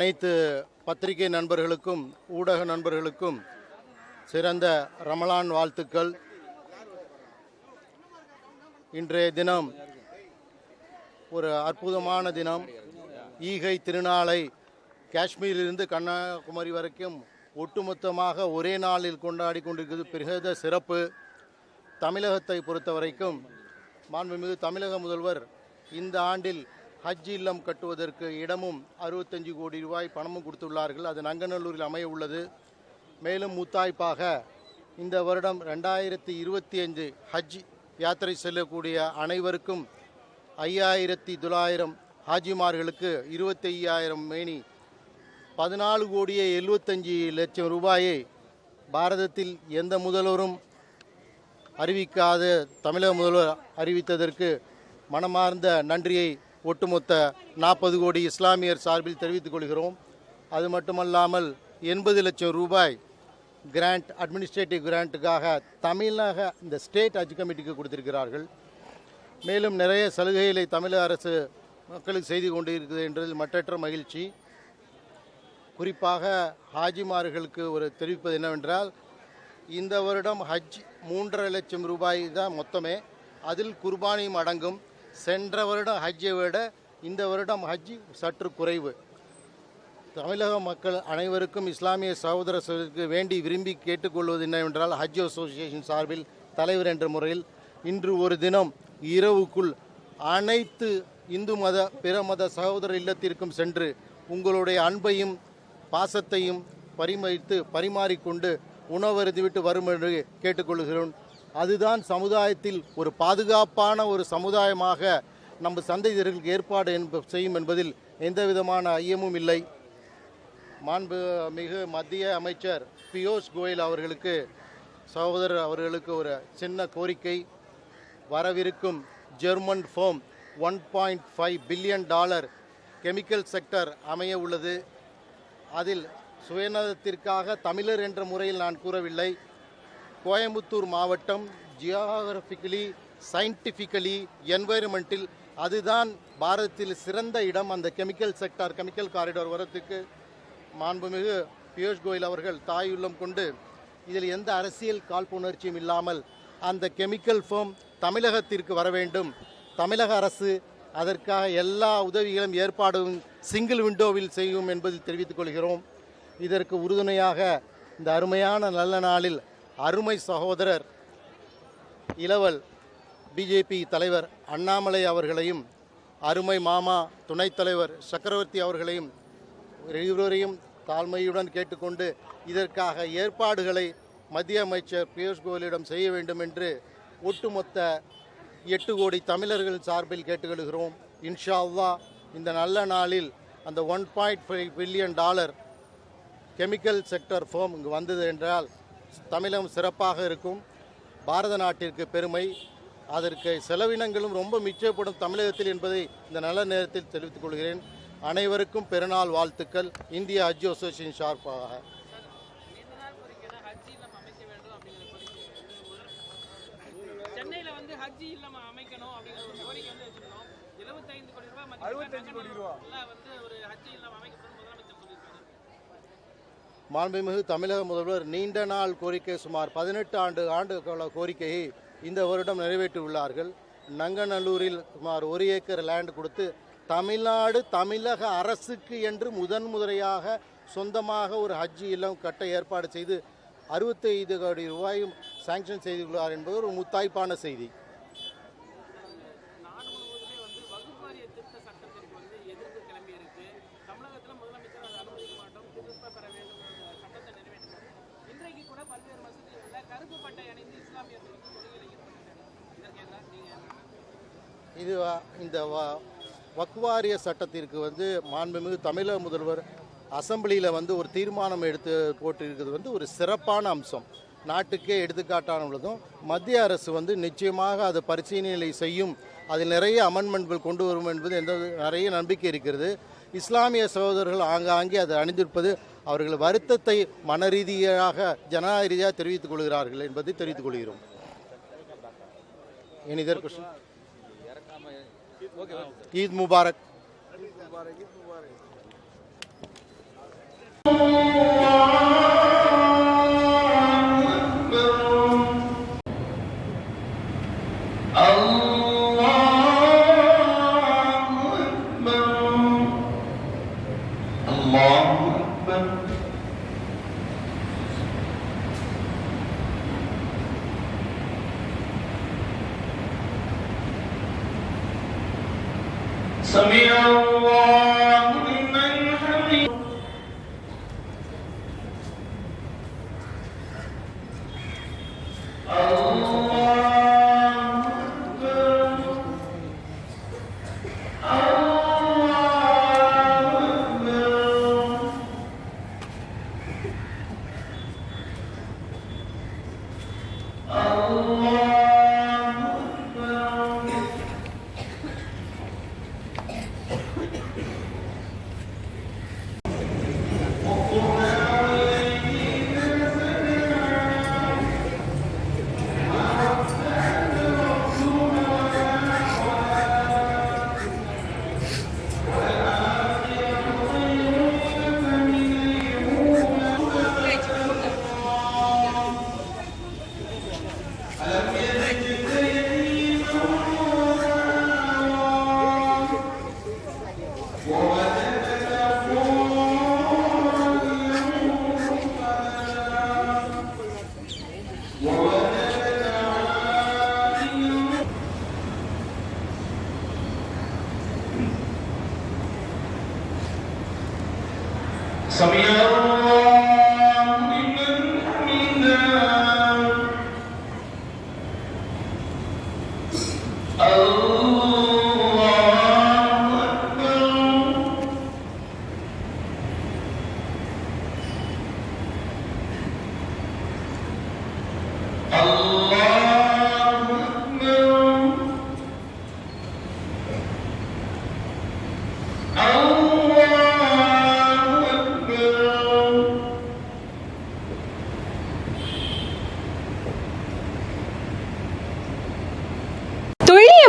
அனைத்து பத்திரிகை நண்பர்களுக்கும் ஊடக நண்பர்களுக்கும் சிறந்த ரமலான் வாழ்த்துக்கள். இன்றைய தினம் ஒரு அற்புதமான தினம். ஈகை திருநாளை காஷ்மீரிலிருந்து கன்னியாகுமரி வரைக்கும் ஒட்டுமொத்தமாக ஒரே நாளில் கொண்டாடி கொண்டிருக்கிறது பிரகத சிறப்பு. தமிழகத்தை பொறுத்த வரைக்கும் மாண்புமிகு தமிழக முதல்வர் இந்த ஆண்டில் ஹஜ் இல்லம் கட்டுவதற்கு இடமும் அறுபத்தஞ்சு கோடி ரூபாய் பணமும் கொடுத்துள்ளார்கள். அது நங்கநல்லூரில் அமைய உள்ளது. மேலும் முத்தாய்ப்பாக இந்த வருடம் ரெண்டாயிரத்தி இருபத்தி அஞ்சு ஹஜ் யாத்திரை செல்லக்கூடிய அனைவருக்கும் ஐயாயிரத்தி தொள்ளாயிரம் ஹாஜிமார்களுக்கு இருபத்தி ஐயாயிரம் மேனி பதினாலு கோடியே எழுபத்தஞ்சி லட்சம் ரூபாயை பாரதத்தில் எந்த முதல்வரும் அறிவிக்காத தமிழக முதல்வர் அறிவித்ததற்கு மனமார்ந்த நன்றியை ஒட்டுமொத்த நாற்பது கோடி இஸ்லாமியர் சார்பில் தெரிவித்துக் கொள்கிறோம். அது மட்டுமல்லாமல் எண்பது லட்சம் ரூபாய் கிராண்ட் அட்மினிஸ்ட்ரேட்டிவ் கிராண்ட்டுக்காக தமிழக இந்த ஸ்டேட் ஹஜ் கமிட்டிக்கு கொடுத்திருக்கிறார்கள். மேலும் நிறைய சலுகைகளை தமிழக அரசு மக்களுக்கு செய்து கொண்டு இருக்குது என்றதில் மற்றற்ற மகிழ்ச்சி. குறிப்பாக ஹாஜிமார்களுக்கு ஒரு தெரிவிப்பது என்னவென்றால் இந்த வருடம் ஹஜ் மூன்றரை லட்சம் ரூபாய் தான் மொத்தமே. அதில் குர்பானியும் அடங்கும். சென்ற வருடம் ஹஜ்ஜை விட இந்த வருடம் ஹஜ் சற்று குறைவு. தமிழக மக்கள் அனைவருக்கும் இஸ்லாமிய சகோதர சகோதரருக்கு வேண்டி விரும்பி கேட்டுக்கொள்வது என்னவென்றால் ஹஜ் அசோசியேஷன் சார்பில் தலைவர் என்ற முறையில் இன்று ஒரு தினம் இரவுக்குள் அனைத்து இந்து மத பிற மத சகோதர இல்லத்திற்கும் சென்று உங்களுடைய அன்பையும் பாசத்தையும் பரிமரித்து பரிமாறிக்கொண்டு உணவருந்திவிட்டு வரும் என்று கேட்டுக்கொள்கிறோம். அதுதான் சமுதாயத்தில் ஒரு பாதுகாப்பான ஒரு சமுதாயமாக நம்ம சந்ததியர்களுக்கு ஏற்பாடு என்ப செய்யும் என்பதில் எந்த விதமான ஐயமும் இல்லை. மாண்பு மிகு மத்திய அமைச்சர் பியூஷ் கோயல் அவர்களுக்கு சகோதரர் அவர்களுக்கு ஒரு சின்ன கோரிக்கை. வரவிருக்கும் German firm one point five billion dollar chemical sector அமைய உள்ளது. அதில் சுயநலத்திற்காக தமிழர் என்ற முறையில் நான் கூறவில்லை. கோயம்புத்தூர் மாவட்டம் ஜியோகிராஃபிக்கலி சயின்டிஃபிக்கலி என்வைரன்மெண்டில் அதுதான் பாரதத்தில் சிறந்த இடம் அந்த கெமிக்கல் செக்டார் கெமிக்கல் காரிடார் வரத்துக்கு மாண்புமிகு பியூஷ் கோயல் அவர்கள் தாயுள்ளம் கொண்டு இதில் எந்த அரசியல் காழ்ப்புணர்ச்சியும் இல்லாமல் அந்த கெமிக்கல் ஃபோம் தமிழகத்திற்கு வர வேண்டும். தமிழக அரசு அதற்காக எல்லா உதவிகளும் ஏற்பாடும் சிங்கிள் விண்டோவில் செய்யும் என்பதில் தெரிவித்துக் கொள்கிறோம். இதற்கு உறுதுணையாக இந்த அருமையான நல்ல நாளில் அருமை சகோதரர் இளவல் பிஜேபி தலைவர் அண்ணாமலை அவர்களையும் அருமை மாமா துணைத் தலைவர் சக்கரவர்த்தி அவர்களையும் இருவரையும் தாழ்மையுடன் கேட்டுக்கொண்டு இதற்காக ஏற்பாடுகளை மத்திய அமைச்சர் பியூஷ் கோயலிடம் செய்ய வேண்டும் என்று ஒட்டுமொத்த எட்டு கோடி தமிழர்கள் சார்பில் கேட்டுக்கொள்கிறோம். இன்ஷா இந்த நல்ல நாளில் அந்த one point five billion dollar chemical sector firm இங்கு வந்தது என்றால் தமிழகம் சிறப்பாக இருக்கும். பாரத நாட்டிற்கு பெருமை. அதற்கு செலவினங்களும் ரொம்ப மிச்சப்படும் தமிழகத்தில் என்பதை இந்த நல்ல நேரத்தில் தெரிவித்துக் கொள்கிறேன். அனைவருக்கும் பெருநாள் வாழ்த்துக்கள். இந்திய ஹஜ் அசோசியேஷன் சார்பாக. நீண்ட நாள் கோரிக்கைனா ஹஜ் இல்லம் அமைக்க வேண்டும் அப்படிங்கிற கோரிக்கை முதல் சென்னையில வந்து ஹஜ் இல்லம் அமைக்கணும் அப்படிங்கிற ஒரு கோரிக்கை வந்து வச்சிருந்தோம் 75 கோடி ரூபாய் மதிப்பில் அறுபத்தஞ்சு கோடி ரூபா. வந்து ஒரு ஹஜ் இல்லம் அமைக்கப்படும். மாண்புமிகு தமிழக முதல்வர் நீண்ட நாள் கோரிக்கை சுமார் பதினெட்டு ஆண்டு ஆண்டு கால கோரிக்கையை இந்த வருடம் நிறைவேற்றியுள்ளார்கள். நங்கநல்லூரில் சுமார் ஒரு ஏக்கர் லேண்ட் கொடுத்து தமிழ்நாடு தமிழக அரசுக்கு என்று முதன் முறையாக சொந்தமாக ஒரு ஹஜ் இல்லம் கட்ட ஏற்பாடு செய்து அறுபத்தைந்து கோடி ரூபாயும் சாங்ஷன் செய்துள்ளார் என்பது ஒரு முத்தாய்ப்பான செய்தி. இது இந்த வக்வாரிய சட்டத்திற்கு வந்து மாண்புமிகு தமிழக முதல்வர் அசெம்பிளியில் வந்து ஒரு தீர்மானம் எடுத்து போட்டிருக்கிறது வந்து ஒரு சிறப்பான அம்சம். நாட்டுக்கே எடுத்துக்காட்டான உள்ளதும் மத்திய அரசு வந்து நிச்சயமாக அதை பரிசீலனை செய்யும் அதில் நிறைய அமெண்ட்மெண்ட்கள் கொண்டு வரும் என்பது எந்த நிறைய நம்பிக்கை இருக்கிறது. இஸ்லாமிய சகோதரர்கள் ஆங்காங்கே அதை அணிந்திருப்பது அவர்கள் வருத்தத்தை மன ரீதியாக ஜனநாயக ரீதியாக தெரிவித்துக் கொள்கிறார்கள் என்பதை தெரிவித்துக் கொள்கிறோம். எனி இதர் ईद मुबारक। ईद मुबारक ईद मुबारक। سمع الله لمن حمده. الله أكبر. سمع الله لمن حمده Oh.